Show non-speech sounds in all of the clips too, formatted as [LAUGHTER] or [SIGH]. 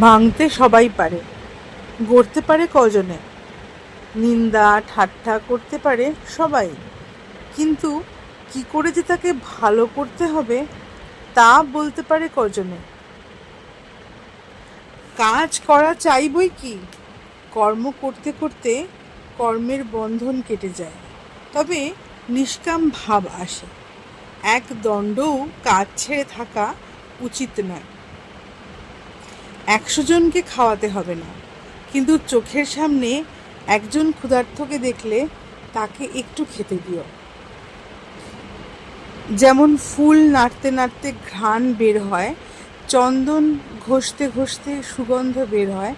ভাঙতে সবাই পারে। গড়তে পারে কজনে। নিন্দা, ঠাট্টা করতে পারে সবাই। কিন্তু কি করে যে তাকে ভালো করতে হবে, তা বলতে পারে কজনে। কাজ করা চাইবই কি? কর্ম করতে করতে কর্মের বন্ধন কেটে যায়। তবে নিষ্কাম ভাব আসে। এক দণ্ডও কাজ ছেড়ে থাকা উচিত নয়। একশো জনকে খাওয়াতে হবে না। কিন্তু চোখের সামনে একজন ক্ষুধার্থকে দেখলে তাকে একটু খেতে দিও। যেমন ফুল নাড়তে নাড়তে ঘ্রাণ বের হয়, চন্দন ঘষতে ঘষতে সুগন্ধ বের হয়,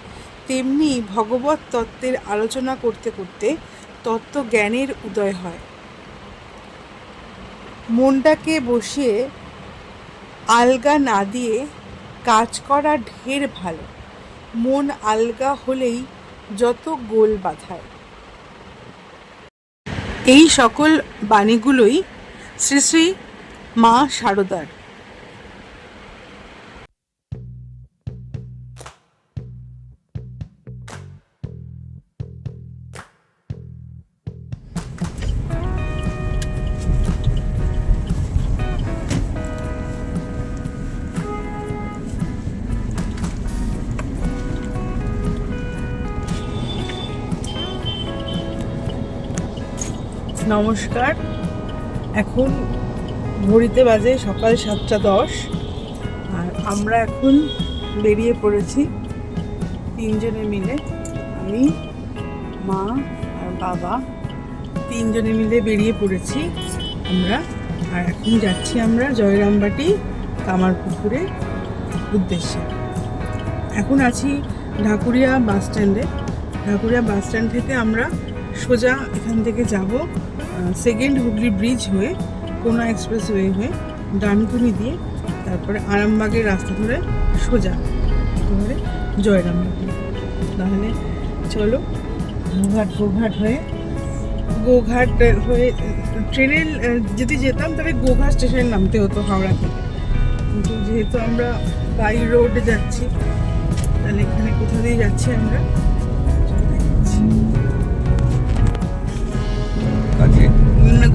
তেমনি ভগবত তত্ত্বের আলোচনা করতে করতে তত্ত্ব জ্ঞানের উদয় হয়। মনটাকে বসিয়ে আলগা না দিয়ে কাজ করা ঢের ভালো। মন আলগা হলেই যত গোল বাঁধায়। এই সকল বাণীগুলোই শ্রী শ্রী মা শারদার নমস্কার। এখন ঘড়িতে বাজে সকাল সাতটা দশ, আর আমরা এখন বেরিয়ে পড়েছি তিনজনে মিলে। আমি, মা আর বাবা তিনজনে মিলে বেরিয়ে পড়েছি আমরা। আর এখন যাচ্ছি আমরা জয়রামবাটি কামারপুকুরের উদ্দেশ্যে। এখন আছি ঢাকুরিয়া বাস স্ট্যান্ডে ঢাকুরিয়া বাস স্ট্যান্ড থেকে আমরা সোজা এখান থেকে যাব সেকেন্ড হুগলি ব্রিজ হয়ে কোনা এক্সপ্রেস ওয়ে হয়ে ডানকুনি দিয়ে তারপরে আরামবাগের রাস্তা ধরে সোজা একেবারে জয়রামবাটি। তাহলে চলো গোঘাট গোঘাট হয়ে গোঘাট হয়ে ট্রেনের যদি যেতাম তাহলে গোঘাট স্টেশনে নামতে হতো হাওড়া থেকে। কিন্তু যেহেতু আমরা বাই রোডে যাচ্ছি, তাহলে এখানে কোথা দিয়ে যাচ্ছি আমরা?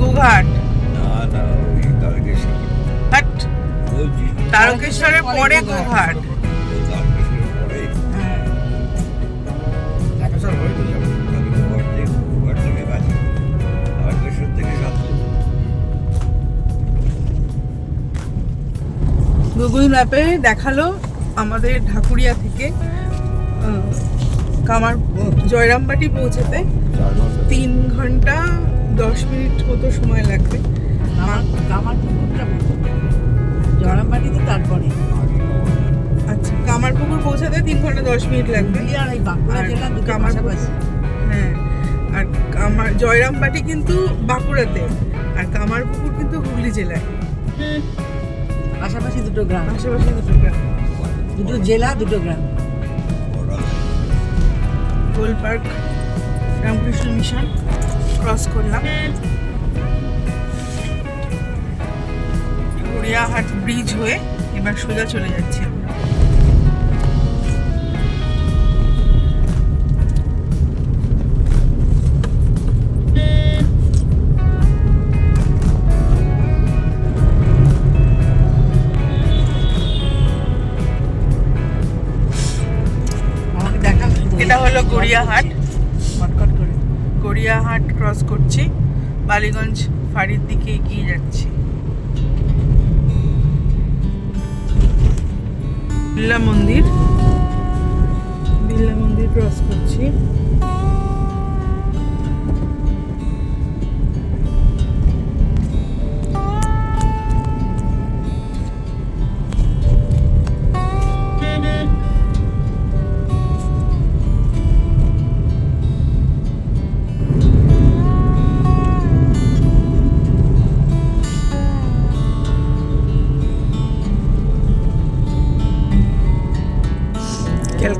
কাছে তারকেশ্বর। থেকে সাতপুর গুগল ম্যাপে দেখাল আমাদের ঢাকুরিয়া থেকে কামার জয়রামবাটি পৌঁছাতে তিন ঘণ্টা দশ মিনিট মতো সময় লাগবে। আমার পুকুরটা জড়ামাটিতে তারপরে। আচ্ছা কামারপুকুর পৌঁছাতে তিন ঘণ্টা দশ মিনিট লাগবে। আর এই বাঁকুড়া জেলা কামারপুকুর- হ্যাঁ আর কামার জয়রামবাটি কিন্তু বাঁকুড়াতে আর কামারপুকুর কিন্তু হুগলি জেলায়। পাশাপাশি দুটো গ্রাম। আশেপাশে দুটো গ্রাম। দুটো জেলা দুটো গ্রাম। Gol park Ramakrishna mission. Cross করলাম। গড়িয়াহাট ব্রিজ হয়ে এবার সোজা চলে যাচ্ছি। এটা হলো গড়িয়াহাট। ক্রস করছি বালিগঞ্জ ফাঁড়ির দিকে এগিয়ে যাচ্ছি। বিড়লা মন্দির বিড়লা মন্দির ক্রস করছি।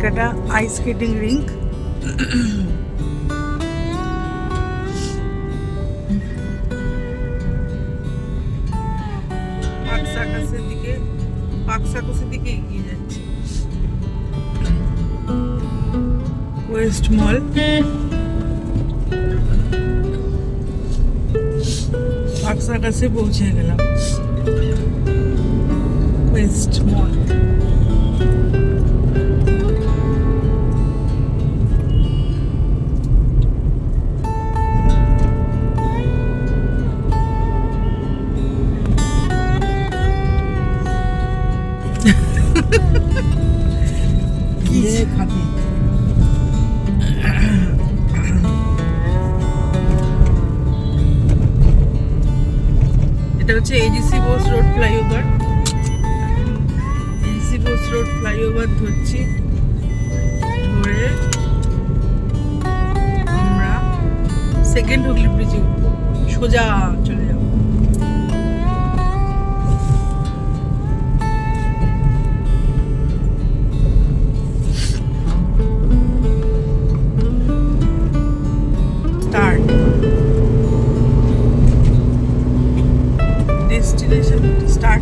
Calcutta ice skating rink Park সার্কাসের দিকে পার্ক সার্কাসের দিকে এগিয়ে যাচ্ছি ওয়েস্ট মল বাক্সার কাছে পৌঁছে গেলাম ওয়েস্ট মল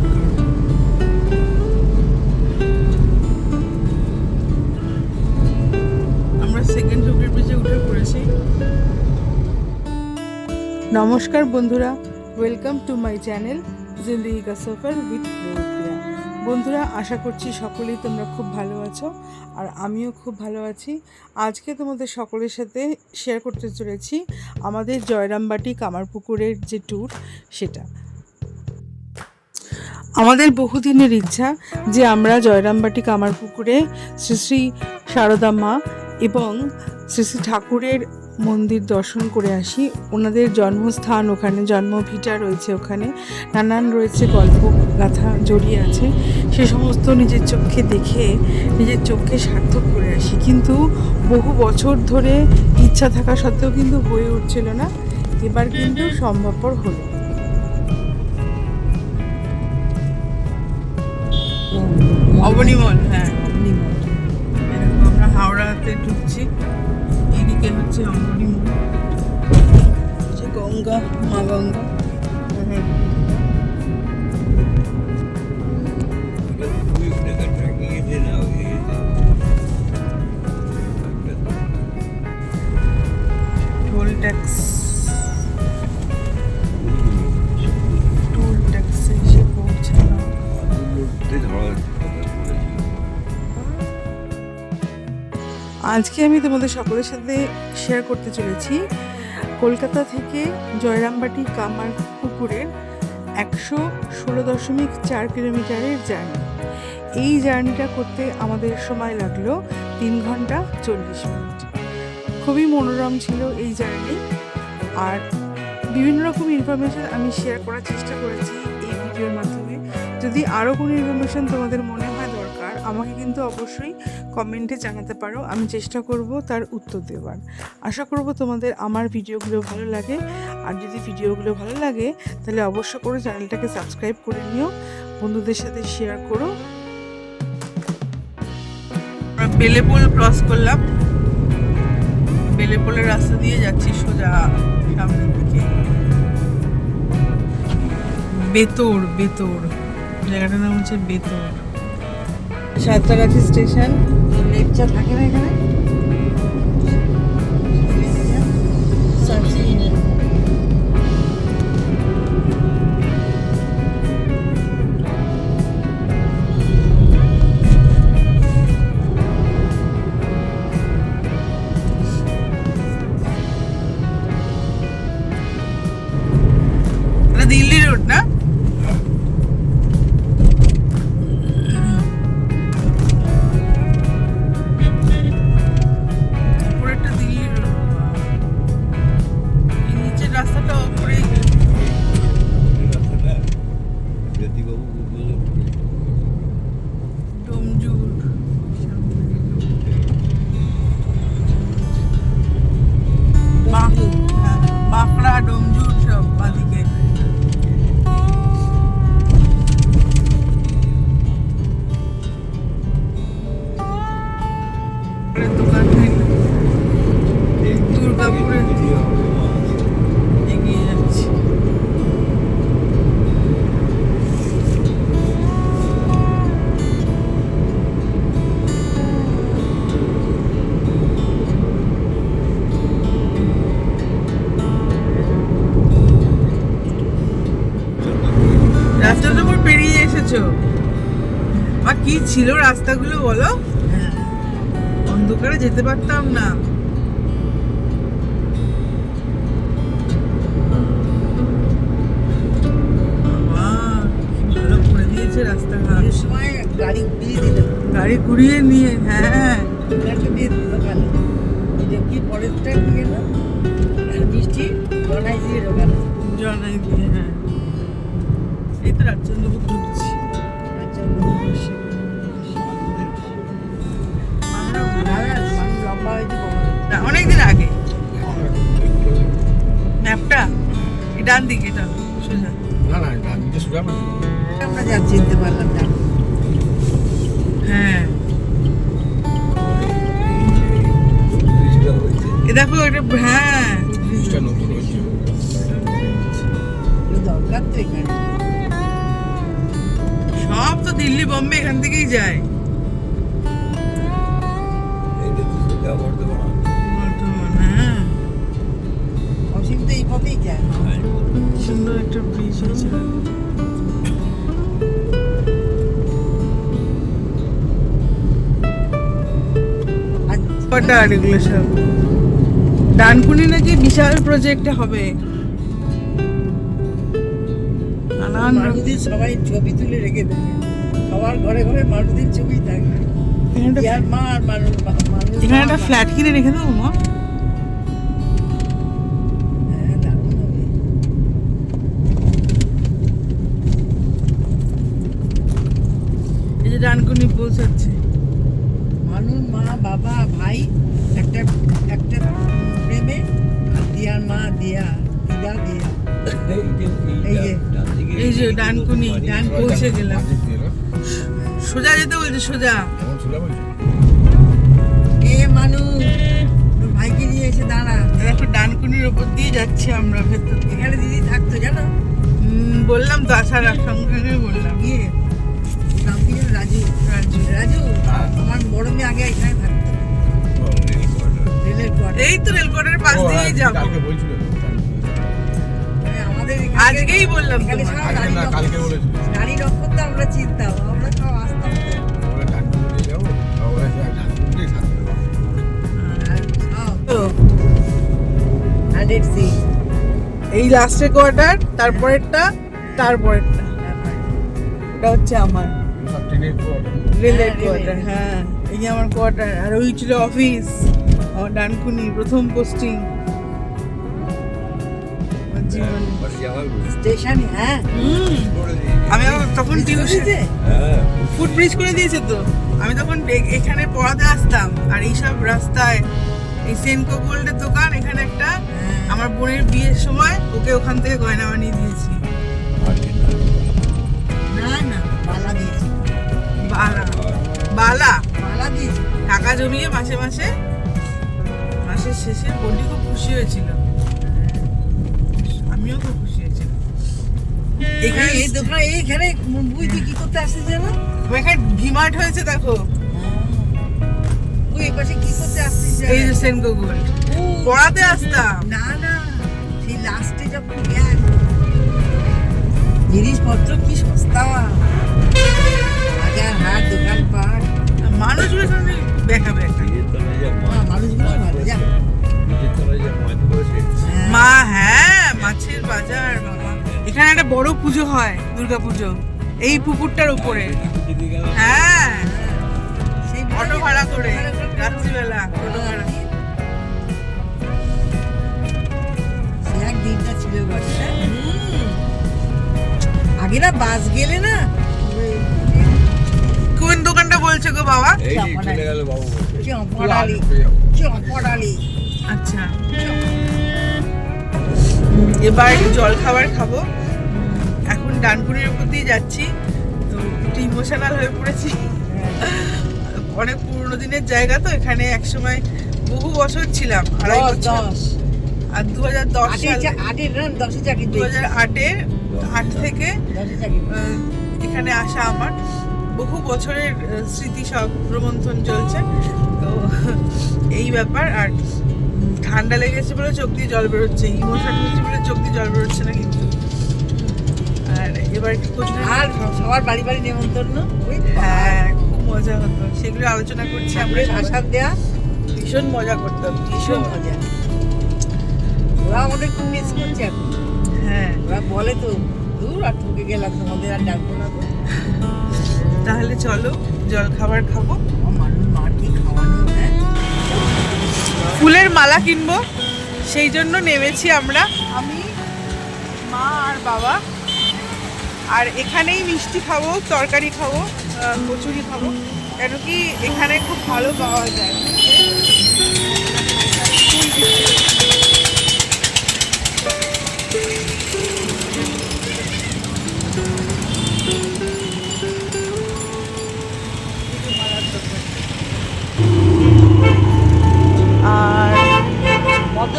করো আমরা সেকেন্ড হুগলি ব্রিজে উঠে পড়েছি। নমস্কার বন্ধুরা ওয়েলকাম টু মাই চ্যানেল জিন্দিগি কা সফর উইথ প্রিয়া বন্ধুরা আশা করছি সকলেই তোমরা খুব ভালো আছো আর আমিও খুব ভালো আছি। আজকে তোমাদের সকলের সাথে শেয়ার করতে চলেছি আমাদের জয়রামবাটি কামারপুকুরের যে ট্যুর সেটা। আমাদের বহুদিনের ইচ্ছা যে আমরা জয়রামবাটি কামারপুকুরে শ্রী শ্রী সারদা মা এবং শ্রী শ্রী ঠাকুরের মন্দির দর্শন করে আসি। ওনাদের জন্মস্থান ওখানে, জন্মভিটা রয়েছে ওখানে। নানান রয়েছে গল্প, গাথা জড়িয়ে আছে। সে সমস্ত নিজের চোখে দেখে, নিজের চোখকে সার্থক করে আসি। কিন্তু বহু বছর ধরে ইচ্ছা থাকা সত্ত্বেও কিন্তু হয়ে উঠছিল না। এবার কিন্তু সম্ভবপর হলো। অবনিমল হ্যাঁ। এরকম আমরা হাওড়াতে ঢুকছি। এদিকে হচ্ছে অবনিমল হচ্ছে গঙ্গা মা গঙ্গা। হ্যাঁ। হয়ে টোল ট্যাক্স টোল ট্যাক্সে এসে পৌঁছালাম। আজকে আমি তোমাদের সকলের সাথে শেয়ার করতে চলেছি কলকাতা থেকে জয়রামবাটি কামার পুকুরের একশো ষোলো দশমিক চার কিলোমিটারের জার্নি। এই জার্নিটা করতে আমাদের সময় লাগল তিন ঘণ্টা চল্লিশ মিনিট। খুবই মনোরম ছিল এই জার্নি আর বিভিন্ন রকম ইনফরমেশন আমি শেয়ার করার চেষ্টা করেছি এই ভিডিওর মাধ্যমে। যদি আরও কোনো ইনফরমেশন তোমাদের মনে হয় দরকার, আমাকে কিন্তু অবশ্যই কমেন্টে জানাতে পারো। আমি চেষ্টা করব তার উত্তর দেওয়ার। আশা করব তোমাদের আমার ভিডিওগুলো ভালো লাগে। আর যদি ভিডিওগুলো ভালো লাগে, তাহলে অবশ্য করে চ্যানেলটাকে সাবস্ক্রাইব করে নিও। বন্ধুদের সাথে শেয়ার করো। বেলেপুল ক্রস করলাম। বেলেপুলের রাস্তা দিয়ে যাচ্ছি সোজা সামনের দিকে। বেতর বেতর। জায়গাটার নাম হচ্ছে বেতর। সাঁতরাগাছি স্টেশন। লেপচা থাকে না এখানে? ছিল রাস্তাগুলো বলো। হ্যাঁ। অন্ধকারে যেতে পারতাম না। রাস্তাঘাট। সময় গাড়ি ঘুরিয়ে দিল। গাড়ি ঘুরিয়ে নিয়ে হ্যাঁ। একটা দিয়ে দিল কালো এটা কি পরেরটা কি গেল মিষ্টি জনাই দিয়ে ঢোকালো জনাই দিয়ে হ্যাঁ। এই তো রাজচন্দ্রপুর ঢুকছি আচ্ছা আগে। ম্যাপটা ডান দিকে এটা সোজা। না না না নিজে সোজা আমরা যা চিনতে পারলাম না হ্যাঁ। এ দেখো এটা হ্যাঁ। জিনিসটা নতুন হয়েছে। দরকার তো এখানে। সব তো দিল্লি বোম্বে এখান থেকেই যায়। সুন্দর একটা ব্রিজ হয়েছে কটা আর এগুলো সব ডানকুনি নাকি বিশাল প্রজেক্ট হবে? নানান মারুতির সবাই ছবি তুলে রেখে দেবে। সবার ঘরে ঘরে মারুতির ছবি থাকে। একটা- মা আর মানুষ এখানে একটা ফ্ল্যাট কিনে রেখে দেবো মা হ্যাঁ দারুণ হবে এই যে ডানকুনি পৌঁছাচ্ছে। মানুষ মা বাবা ভাই একটা একটা প্রেমে আর দিয়ার মা দিয়া দিদা দিয়া। এই যে এই যে। ডানকুনি, ডান- পৌঁছে গেলাম। সোজা যেতে বলছে সোজা। এমন সোজা বলছি এ মানু ভাইকে নিয়ে এসে দাঁড়া। দেখো ডানকুনির ওপর দিয়ে যাচ্ছি আমরা ভেতর এখানে দিদি থাকতো জানো? বললাম তো আসার সঙ্গে বললাম। গিয়ে কি রাজু। হ্যাঁ। আমার বড় মেয়ে আগে এখানে থাকতো। রেলের কোয়ার্টার। এই তো রেলকোটের পাশ দিয়েই হ্যাঁ, যাব। কালকে বলছিল মানে আমাদের আজকেই বললাম কালকে বলেছিল। নারী নক্ষত্র আমরা চিনতাম আমরা সব আসতাম। যাব এই লাস্টের কোয়ার্টার তারপরেরটা তারপরেরটা। এটা হচ্ছে আমার। রেলের হ্যাঁ, কোয়ার্টার হ্যাঁ। এই আমার কোয়ার্টার আর ওই ছিল অফিস আমার ডানকুনি প্রথম পোস্টিং স্টেশনে হ্যাঁ। আমি তখন টিউশন দিতে? হ্যাঁ। ফুট ব্রিজ করে দিয়েছে তো? আমি তখন এখানে পড়াতে আসতাম আর এইসব রাস্তায় এই সেনকো গোল্ডের দোকান এখানে একটা হ্যাঁ। আমার বোনের বিয়ের সময় ওকে ওখান থেকে গয়না বানিয়ে দিয়েছি। না। না বালা দিয়েছে। বালা। বালা? বালা দিয়েছে টাকা জমিয়ে মাসে মাসে মাসের শেষে বোনটি খুব খুশি হয়েছিল। আমিও খুব খুশি হয়েছিলাম। এখানে এই দোকান এইখানে বুঝতে কি করতে আসছে জানো এখানে ভিমার্ট হয়েছে দেখো। ওই এই পাশে কি করতে আসছিস এই যে সেনকো গোল্ড পড়াতে আসতাম। না না সেই লাস্টে যখন গ্যাস জিনিসপত্র কি সস্তা। হয় দুর্গা পুজো এই পুকুরটার উপরে। হ্যাঁ। সেই অটো ভাড়া করে রাত্রিবেলা অটো ভাড়া। এক দিনটা ছিল বটে। আগে না বাস গেলে না কোন দোকানটা বলছো গো বাবা? চম্পড়ালি চম্পড়ালি আচ্ছা। এবার একটু জল খাবার খাব। ডানকুনির উপর দিয়ে যাচ্ছি। তো একটু ইমোশনাল হয়ে পড়েছি। অনেক পুরোনো দিনের জায়গা তো এখানে একসময় বহু বছর ছিলাম আড়াই বছর। আর দু হাজার দশ দু হাজার আটে আট থেকে এখানে আসা আমার। বহু বছরের স্মৃতি সব প্রমন্থন চলছে। তো [LAUGHS] এই ব্যাপার। আর ঠান্ডা লেগেছে বলে চোখ দিয়ে জল বেরোচ্ছে ইমোশন হচ্ছে বলে চোখ দিয়ে জল বেরোচ্ছে না কিন্তু। এবার একটু আর সবার বাড়ি বাড়ি নেমন্তন্ন। হ্যাঁ মজা হতো। সেগুলো আলোচনা করছি আমরা। আসার দেয়া ভীষণ মজা করতাম। ভীষণ মজা। ওরা আমাদের খুব মিস করছে এখন। হ্যাঁ। ওরা বলে তো দূর আর ঠকে গেলাম তোমাদের আর ডাকবো না তো। তাহলে চলো জল খাবার খাব। হ্যাঁ? ফুলের মালা কিনবো। সেই জন্য নেমেছি আমরা। আমি মা আর বাবা। আর এখানেই মিষ্টি খাব, তরকারি খাব কচুরি খাব কেন কি এখানে খুব ভালো পাওয়া যায়।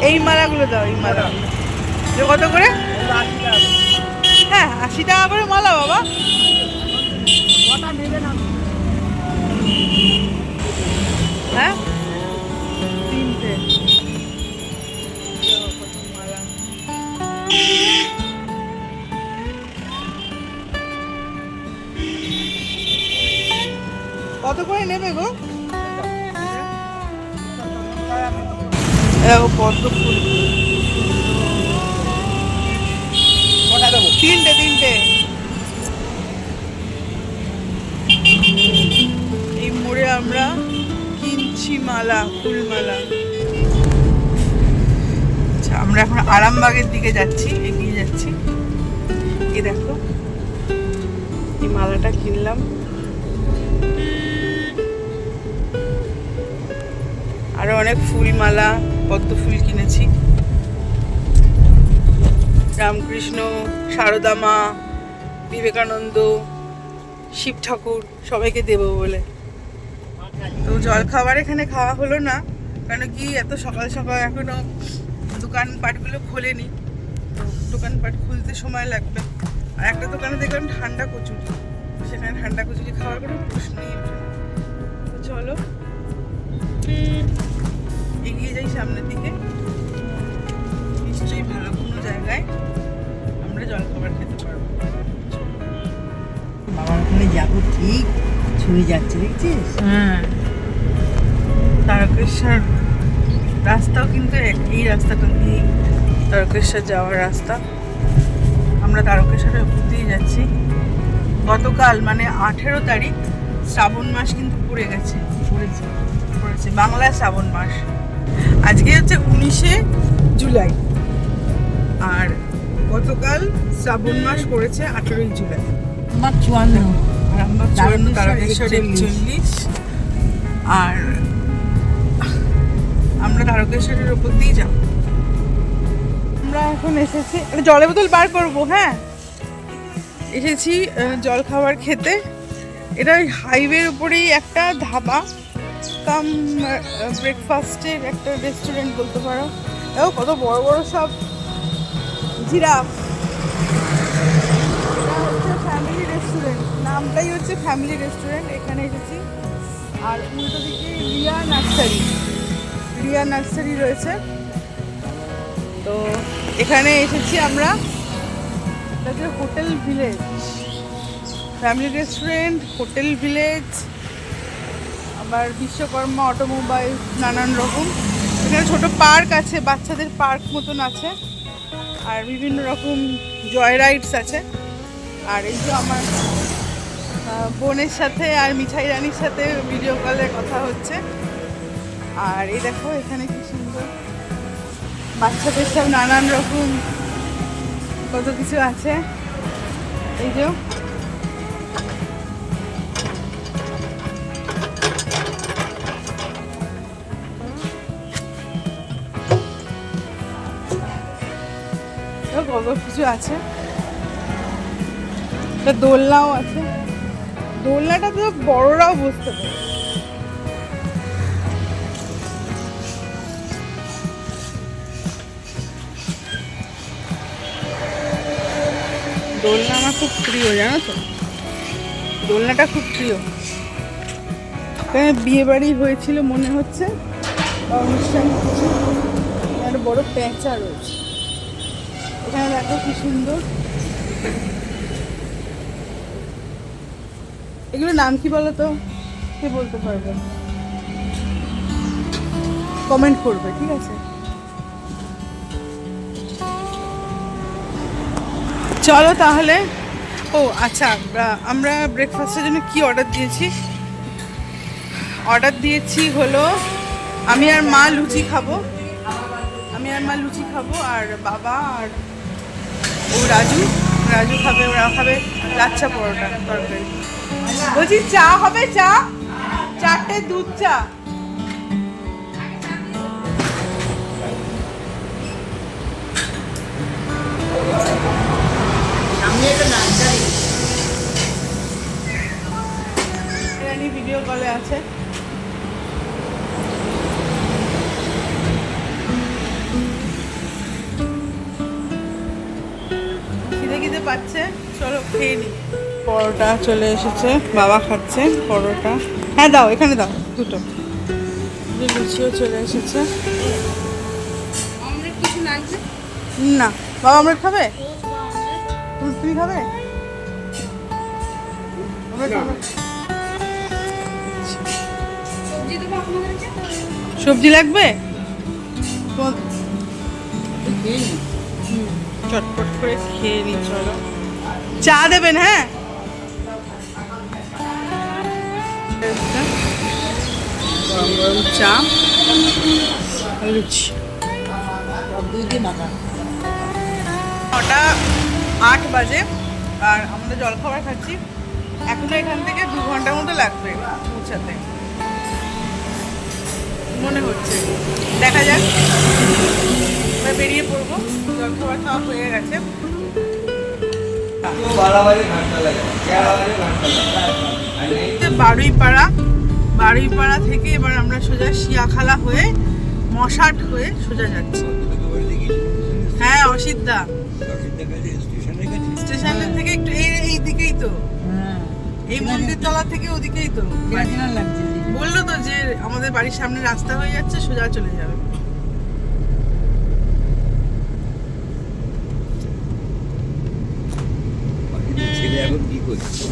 এই মালাগুলো দাও, এই মালা কত করে? হ্যাঁ আশি টাকা করে মালা বাবা। নেবে না। হ্যাঁ? তিনটে। কত করে নেবে গো? দেখো পদ্ম ফুল। তিনটে তিনটে। এই মোড়ে আমরা কিনছি মালা ফুলমালা। আচ্ছা আমরা এখন আরামবাগের দিকে যাচ্ছি, এগিয়ে যাচ্ছি। এই দেখো, এই মালাটা কিনলাম। আরও অনেক ফুল মালা পদ্ম ফুল কিনেছি। রামকৃষ্ণ, সারদা মা, বিবেকানন্দ, শিব ঠাকুর সবাইকে দেব বলে। তো জল খাবার এখানে খাওয়া হলো না কেন কি এত সকাল সকাল এখনও দোকানপাটগুলো খোলেনি। তো দোকানপাট খুলতে সময় লাগবে। আর একটা দোকানে দেখলাম ঠান্ডা কচুরি। সেখানে ঠান্ডা কচুরি খাওয়ার কোনো প্রশ্নই ওঠে তো চলো, এগিয়ে যাই সামনের দিকে। নিশ্চয়ই ভালো কোনো জায়গায় আমরা জলখাবার খেতে পারব। বাবার ওখানে যাব ঠিক। ছুঁয়ে যাচ্ছে দেখছিস? হ্যাঁ। তারকেশ্বর রাস্তাও কিন্তু এই রাস্তাটা দিয়ে তারকেশ্বর যাওয়ার রাস্তা। আমরা তারকেশ্বরের উপর দিয়ে যাচ্ছি। গতকাল মানে আঠেরো তারিখ শ্রাবণ মাস কিন্তু পড়ে গেছে। পড়েছে। পড়েছে বাংলা শ্রাবণ মাস। আজকে হচ্ছে উনিশে জুলাই। আর গতকাল শ্রাবণ মাস পড়েছে আঠেরোই জুলাই। আমার চুয়ান্ন। আরামবাগ চুয়ান্ন তারকেশ্বর একচল্লিশ। আর আমরা তারকেশ্বরের ওপর দিয়ে যাব। আমরা এখন এসেছি জলের বোতল বার করব হ্যাঁ? এসেছি জল খাবার খেতে। এটা হাইওয়ের উপরেই একটা ধাবা। কাম ব্রেকফাস্টের একটা রেস্টুরেন্ট বলতে পারো। দেখো কত বড় বড় সব জিরাফ। ফ্যামিলি রেস্টুরেন্ট নামটাই হচ্ছে ফ্যামিলি রেস্টুরেন্ট এখানে এসেছি। আর উল্টো দিকে রিয়া নার্সারি। রিয়া নার্সারি রয়েছে। তো এখানে এসেছি আমরা। এটা hotel village. Family restaurant hotel village, আবার বিশ্বকর্মা অটোমোবাইল, নানান রকম। এখানে ছোট পার্ক আছে, বাচ্চাদের পার্ক মতন আছে। আর বিভিন্ন রকম জয় রাইডস আছে। আর এই যে আমার বোনের সাথে আর মিঠাই রানির সাথে ভিডিও কলে কথা হচ্ছে। আর এই দেখো এখানে কি সুন্দর। বাচ্চাদের সব নানান রকম কত কিছু আছে। এই যে কত কিছু আছে। একটা দোলনাও আছে। দোলনাটা তো বড়রাও বসতে পারে। দোলনা আমার খুব প্রিয়, জানো তো? দোলনাটা খুব প্রিয়। বিয়ে বাড়ি হয়েছিল মনে হচ্ছে। অনুষ্ঠান একটা বড় প্যাঁচা রয়েছে। এখানে দেখো কি সুন্দর। এগুলো নাম কি বলো তো দেখে বলতে পারবে? কমেন্ট করবে, ঠিক আছে? চলো তাহলে। ও আচ্ছা আমরা ব্রেকফাস্টের জন্য কি অর্ডার দিয়েছি? অর্ডার দিয়েছি হলো, আমি আর মা লুচি খাব। আমি আর মা লুচি খাব, আর বাবা আর ও রাজু রাজু খাবে ওরা খাবে লাচ্ছা পরোটা তরকারি। বলছি চা হবে চা? চারটে দুধ চা। ভিডিও কলে আছে। পাচ্ছে? চলো খেয়ে নি। পরোটা চলে এসেছে। বাবা খাচ্ছে পরোটা। হ্যাঁ দাও এখানে দাও দুটো। লুচিও চলে এসেছে। না বাবা অমলেট খাবে? তুমি খাবে? সবজি লাগবে? চটপট করে খেয়ে নি চলো। চা দেবেন হ্যাঁ? গরম গরম চা লুচি নটা আট বাজে আর আমরা জলখাবার খাচ্ছি। এখনও এখান থেকে দু ঘণ্টার মতো লাগবে পৌঁছাতে। মনে হচ্ছে। দেখা যাক। এবার বেরিয়ে পড়ব। জলখাবার খাওয়া হয়ে গেছে। বারুইপাড়া। বারুইপাড়া থেকে এবার আমরা সোজা শিয়াখালা হয়ে মশাট হয়ে সোজা যাচ্ছি। হ্যাঁ অসিদ্ধা স্টেশনের থেকে একটু এই এই দিকেই তো। হ্যাঁ। এই মন্দির তলা থেকে ওদিকেই তো। বলল তো যে আমাদের বাড়ির সামনে রাস্তা হয়ে যাচ্ছে সোজা চলে যাবে। ছেলে এখন কি করছে?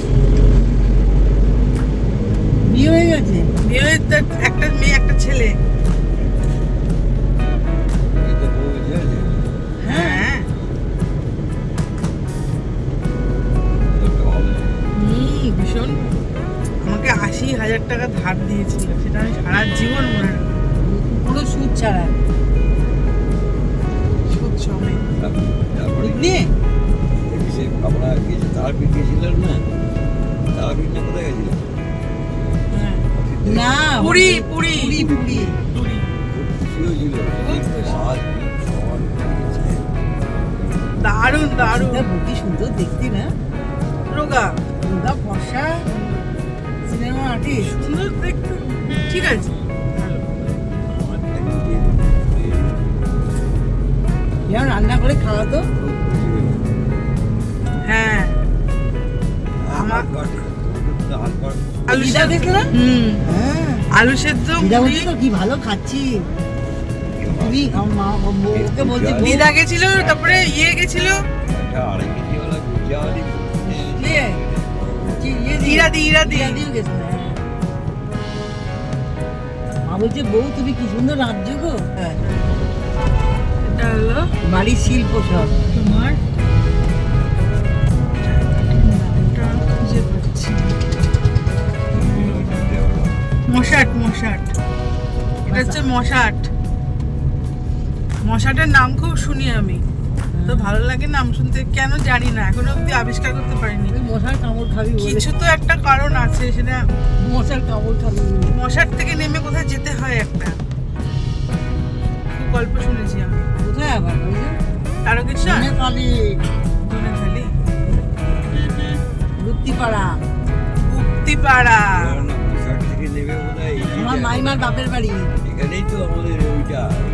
বিয়ে হয়ে গেছে। বিয়ে হয়ে একটা মেয়ে একটা ছেলে। হ্যাঁ ভীষণ। আমাকে আশি হাজার টাকা ধার দিয়েছিল। সেটা আমি সারা জীবন মনে পুরো সুদ ছাড়া। সুদ সমেত। তারপর- আমরা গেছি তারাপীঠ গেছিলাম না? তারাপীঠ না কোথায় গেছিলাম। হ্যাঁ। না পুরী পুরী। পুরী। পুরী দারুণ দারুণ। সুন্দর দেখতে না? রোগা সিনেমা আর্টিস্ট সুন্দর দেখতে। ঠিক আছে। রান্না করে খাওয়াতো খুব খুশি হয়েছিল। হ্যাঁ। আমার আলু সেদ্ধ হুম। আলু সেদ্ধ কি ভালো খাচ্ছি। দিদা গেছিল তারপরে ইয়ে ইরাদি ইরাদি। মা বলছে বউ তুমি কি সুন্দর রাজ্য গো? হ্যাঁ। এটা হলো বাড়ির শিল্প সব। তোমার পাচ্ছি মশাট মশাট। এটা হচ্ছে মশাট। মশাটের নাম খুব শুনি আমি। তো ভালো লাগে নাম শুনতে। কেন জানি না এখনও অব্দি আবিষ্কার করতে পারিনি। মশার কামড় খাবি কিছু তো একটা কারণ আছে সেটা মশার কামড় খাবি। মশাট থেকে নেমে কোথায় যেতে হয় একটা? খুব গল্প শুনেছি আমি। কোথায় আবার তারকেশ্বর? কালি বোধ হয় আমার মাইমার বাপের বাড়ি। এখানেই তো আমাদের ওইটা। ওই